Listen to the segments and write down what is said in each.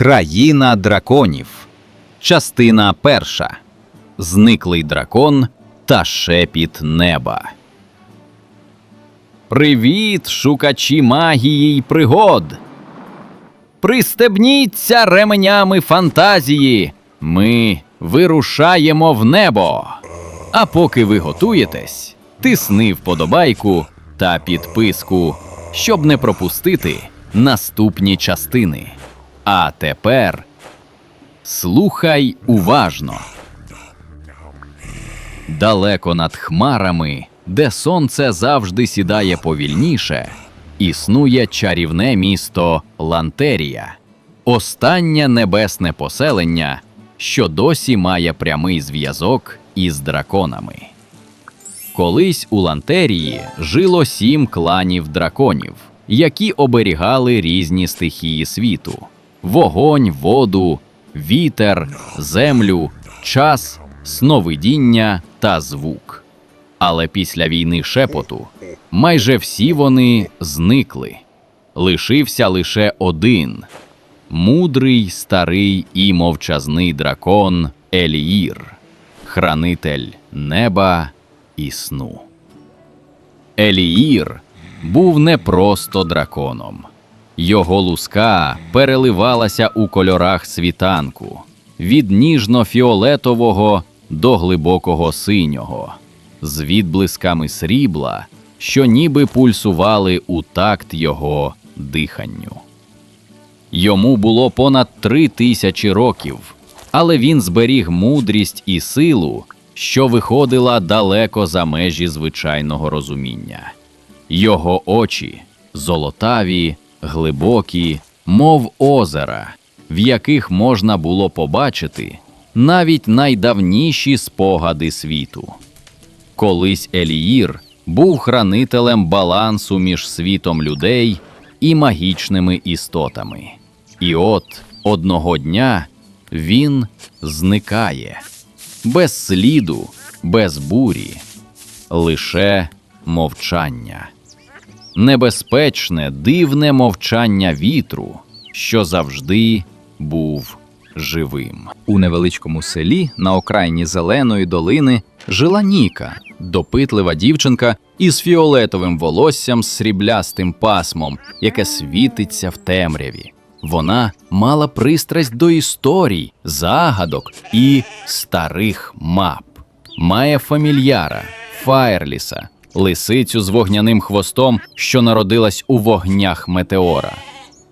Країна драконів. Частина перша. Зниклий дракон та шепіт неба. Привіт, шукачі магії й пригод. Пристебніться ременями фантазії. Ми вирушаємо в небо. А поки ви готуєтесь, тисни вподобайку та підписку, щоб не пропустити наступні частини. А тепер слухай уважно. Далеко над хмарами, де сонце завжди сідає повільніше, існує чарівне місто Лантерія, останнє небесне поселення, що досі має прямий зв'язок із драконами. Колись у Лантерії жило сім кланів драконів, які оберігали різні стихії світу: вогонь, воду, вітер, землю, час, сновидіння та звук. Але після війни шепоту майже всі вони зникли. Лишився лише один мудрий, старий і мовчазний дракон Еліїр, хранитель неба і сну. Еліїр був не просто драконом. Його луска переливалася у кольорах світанку від ніжно-фіолетового до глибокого синього, з відблисками срібла, що ніби пульсували у такт його диханню. Йому було понад три тисячі років, але він зберіг мудрість і силу, що виходила далеко за межі звичайного розуміння. Його очі золотаві, глибокі, мов озера, в яких можна було побачити навіть найдавніші спогади світу. Колись Еліїр був хранителем балансу між світом людей і магічними істотами. І от одного дня він зникає без сліду, без бурі, лише мовчання. Небезпечне, дивне мовчання вітру, що завжди був живим. У невеличкому селі на окраїні зеленої долини жила Ніка, допитлива дівчинка із фіолетовим волоссям з сріблястим пасмом, яке світиться в темряві. Вона мала пристрасть до історій, загадок і старих мап. Має фамільяра, Фаєрліса, лисицю з вогняним хвостом, що народилась у вогнях метеора.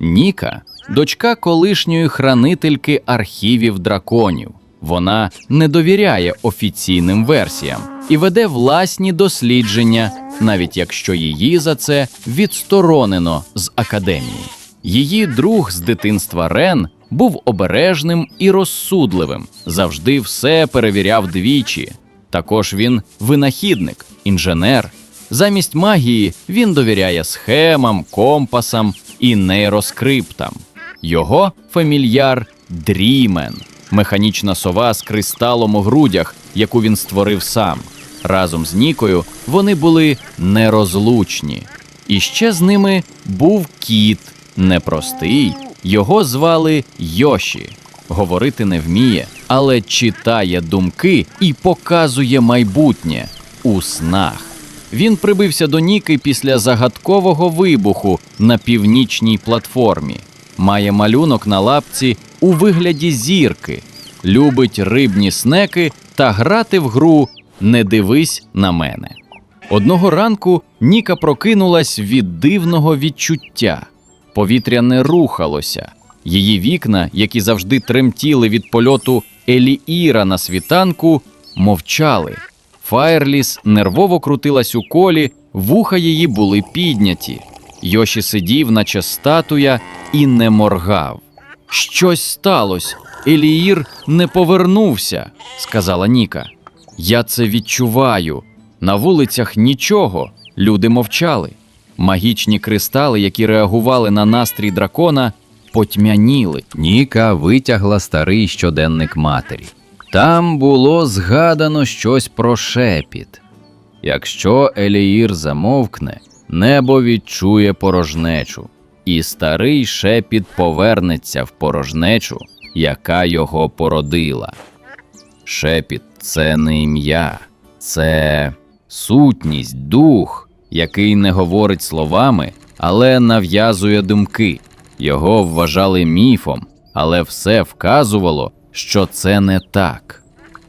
Ніка дочка колишньої хранительки архівів драконів. Вона не довіряє офіційним версіям і веде власні дослідження, навіть якщо її за це відсторонено з академії. Її друг з дитинства Рен був обережним і розсудливим, завжди все перевіряв двічі. Також він винахідник, інженер. Замість магії він довіряє схемам, компасам і нейроскриптам. Його фамільяр Дрімен, механічна сова з кристалом у грудях, яку він створив сам. Разом з Нікою вони були нерозлучні. І ще з ними був кіт, непростий. Його звали Йоші. Говорити не вміє, але читає думки і показує майбутнє у снах. Він прибився до Ніки після загадкового вибуху на північній платформі. Має малюнок на лапці у вигляді зірки, любить рибні снеки та грати в гру Не дивись на мене. Одного ранку Ніка прокинулась від дивного відчуття. Повітря не рухалося. Її вікна, які завжди тремтіли від польоту Еліїра на світанку, мовчали. Фаєрліс нервово крутилась у колі, вуха її були підняті. Йоші сидів, наче статуя, і не моргав. Щось сталося. Еліїр не повернувся, сказала Ніка. Я це відчуваю. На вулицях нічого, люди мовчали. Магічні кристали, які реагували на настрій дракона, потьмяніли. Ніка витягла старий щоденник матері. Там було згадано щось про шепіт. Якщо Еліїр замовкне, небо відчує порожнечу, і старий шепіт повернеться в порожнечу, яка його породила. Шепіт це не ім'я, це сутність, дух, який не говорить словами, але нав'язує думки. Його вважали міфом, але все вказувало, що це не так.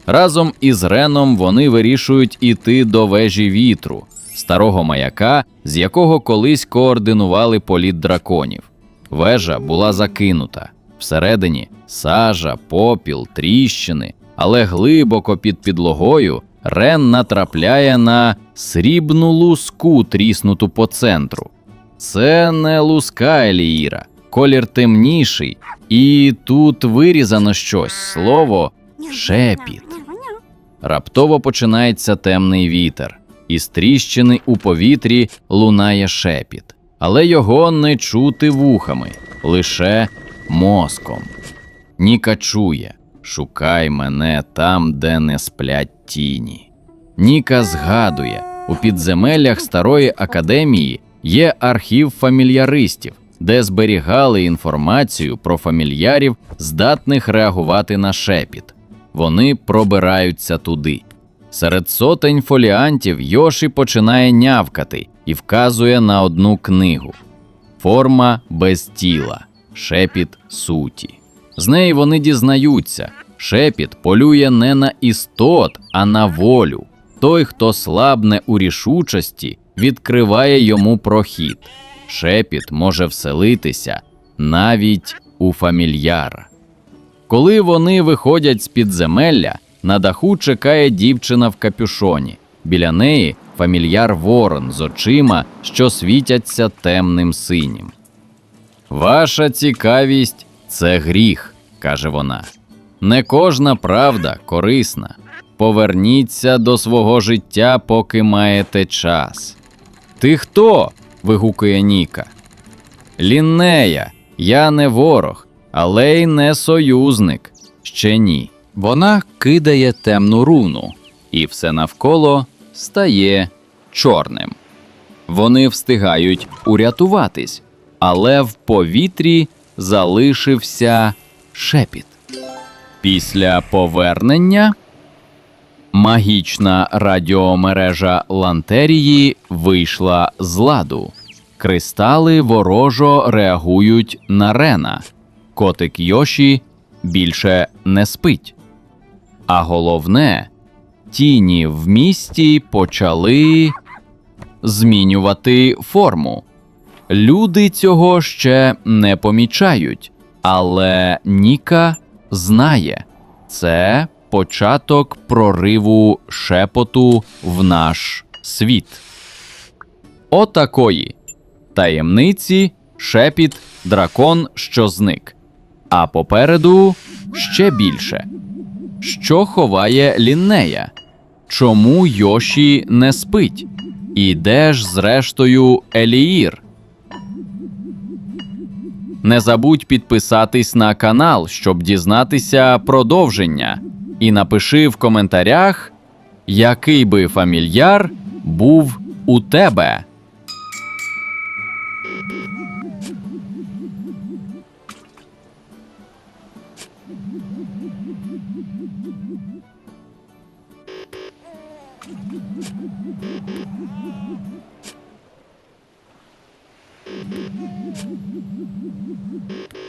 Разом із Реном вони вирішують іти до вежі вітру, старого маяка, з якого колись координували політ драконів. Вежа була закинута. Всередині сажа, попіл, тріщини, але глибоко під підлогою Рен натрапляє на срібну луску, тріснуту по центру. Це не луска Еліїра, колір темніший, і тут вирізано щось слово шепіт. Раптово починається темний вітер, і з тріщини у повітрі лунає шепіт, але його не чути вухами, лише мозком. Ніка чує Шукай мене там, де не сплять тіні. Ніка згадує, у підземеллях старої академії є архів фамільяристів, де зберігали інформацію про фамільярів, здатних реагувати на шепіт. Вони пробираються туди. Серед сотень фоліантів Йоші починає нявкати і вказує на одну книгу Форма без тіла, шепіт суті. З неї вони дізнаються, шепіт полює не на істот, а на волю. Той, хто слабне у рішучості, відкриває йому прохід. Шепіт може вселитися навіть у фамільяра. Коли вони виходять з підземелля, на даху чекає дівчина в капюшоні. Біля неї фамільяр ворон з очима, що світяться темним синім. Ваша цікавість це гріх, каже вона. Не кожна правда корисна. Поверніться до свого життя, поки маєте час. Ти хто? Вигукує Ніка. Ліннея, я не ворог, але й не союзник. Ще ні. Вона кидає темну руну, і все навколо стає чорним. Вони встигають урятуватись, але в повітрі залишився шепіт. Після повернення магічна радіомережа Лантерії вийшла з ладу. Кристали ворожо реагують на Рена. Котик Йоші більше не спить. А головне, тіні в місті почали змінювати форму. Люди цього ще не помічають, але Ніка знає це початок прориву шепоту в наш світ. Отакої таємниці, шепіт, дракон, що зник. А попереду ще більше. Що ховає Ліннея? Чому Йоші не спить? І де ж, зрештою, Еліїр? Не забудь підписатись на канал, щоб дізнатися продовження і напиши в коментарях, який би фамільяр був у тебе. Thank you.